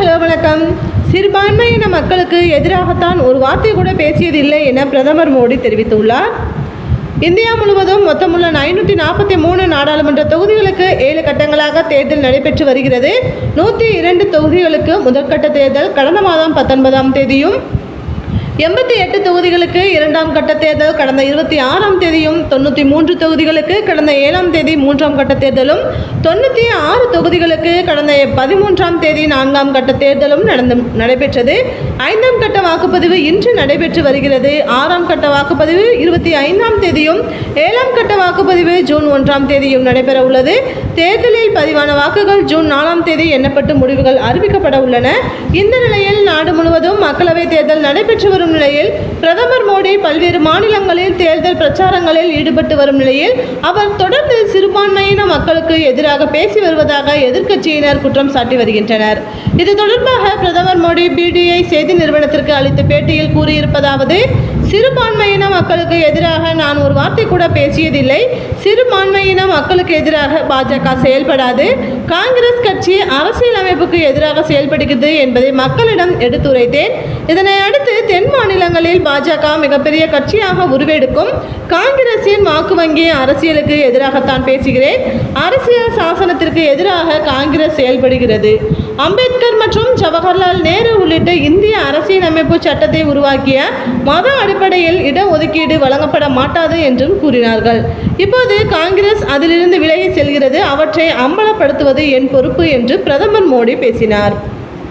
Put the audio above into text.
Hello வணக்கம். சிறுபான்மையின மக்களுக்கு எதிராகத்தான் ஒரு வார்த்தை கூட பேசியதில்லை என பிரதமர் மோடி தெரிவித்துள்ளார். இந்தியா முழுவதும் மொத்தமுள்ள ஐநூற்றி நாற்பத்தி மூணு நாடாளுமன்ற தொகுதிகளுக்கு ஏழு கட்டங்களாக தேர்தல் நடைபெற்று வருகிறது. நூற்றி இரண்டு தொகுதிகளுக்கு முதற்கட்ட தேர்தல் கடந்த மாதம் பத்தொன்பதாம் தேதியும் எண்பத்தி எட்டு தொகுதிகளுக்கு இரண்டாம் கட்ட தேர்தல் கடந்த இருபத்தி ஆறாம் தேதியும் தொண்ணூற்றி மூன்று தொகுதிகளுக்கு கடந்த ஏழாம் தேதி மூன்றாம் கட்ட தேர்தலும் தொண்ணூற்றி ஆறு தொகுதிகளுக்கு கடந்த பதிமூன்றாம் தேதி நான்காம் கட்ட தேர்தலும் நடந்து நடைபெற்றது. ஐந்தாம் கட்ட வாக்குப்பதிவு இன்று நடைபெற்று வருகிறது. ஆறாம் கட்ட வாக்குப்பதிவு இருபத்தி ஐந்தாம் தேதியும் ஏழாம் கட்ட வாக்குப்பதிவு ஜூன் ஒன்றாம் தேதியும் நடைபெற உள்ளது. தேர்தலில் பதிவான வாக்குகள் ஜூன் நாலாம் தேதி எண்ணப்பட்டு முடிவுகள் அறிவிக்கப்பட உள்ளன. இந்த நிலையில் நாடு முழுவதும் மக்களவைத் தேர்தல் நடைபெற்று வரும் நிலையில் பிரதமர் மோடி பல்வேறு மாநிலங்களில் தேர்தல் பிரச்சாரங்களில் ஈடுபட்டு வரும் நிலையில் அவர் தொடர்ந்து சிறுபான்மையின மக்களுக்கு எதிராக பேசி வருவதாக எதிர்க்கட்சியினர் குற்றம் சாட்டி வருகின்றனர். இது தொடர்பாக பிரதமர் மோடி பிடிஐ செய்தி நிறுவனத்திற்கு அளித்த பேட்டியில் கூறியிருப்பதாவது சிறுபான்மையின மக்களுக்கு எதிராக நான் ஒரு வார்த்தை கூட பேசியதில்லை. சிறுபான்மையின மக்களுக்கு எதிராக பாஜக செயல்படாது. காங்கிரஸ் கட்சி அரசியலமைப்புக்கு எதிராக செயல்படுகிறது என்பதை மக்களிடம் எடுத்துரைத்தேன். இதனை அடுத்து தென் மாநிலங்களில் பாஜக மிகப்பெரிய கட்சியாக உருவெடுக்கும் காங்கிரசின் வாக்கு வங்கி அரசியலுக்கு எதிராகத்தான் பேசுகிறேன். அரசியல் சாசனத்திற்கு எதிராக காங்கிரஸ் செயல்படுகிறது. அம்பேத்கர் மற்றும் ஜவஹர்லால் நேரு உள்ளிட்ட இந்திய அரசியலமைப்பு சட்டத்தை உருவாக்கிய மத அடிப்படையில் இடஒதுக்கீடு வழங்கப்பட மாட்டாது என்றும் கூறினார்கள். இப்போது காங்கிரஸ் அதிலிருந்து விலகி செல்கிறது. அவற்றை அம்பலப்படுத்துவது என் பொறுப்பு என்று பிரதமர் மோடி பேசினார்.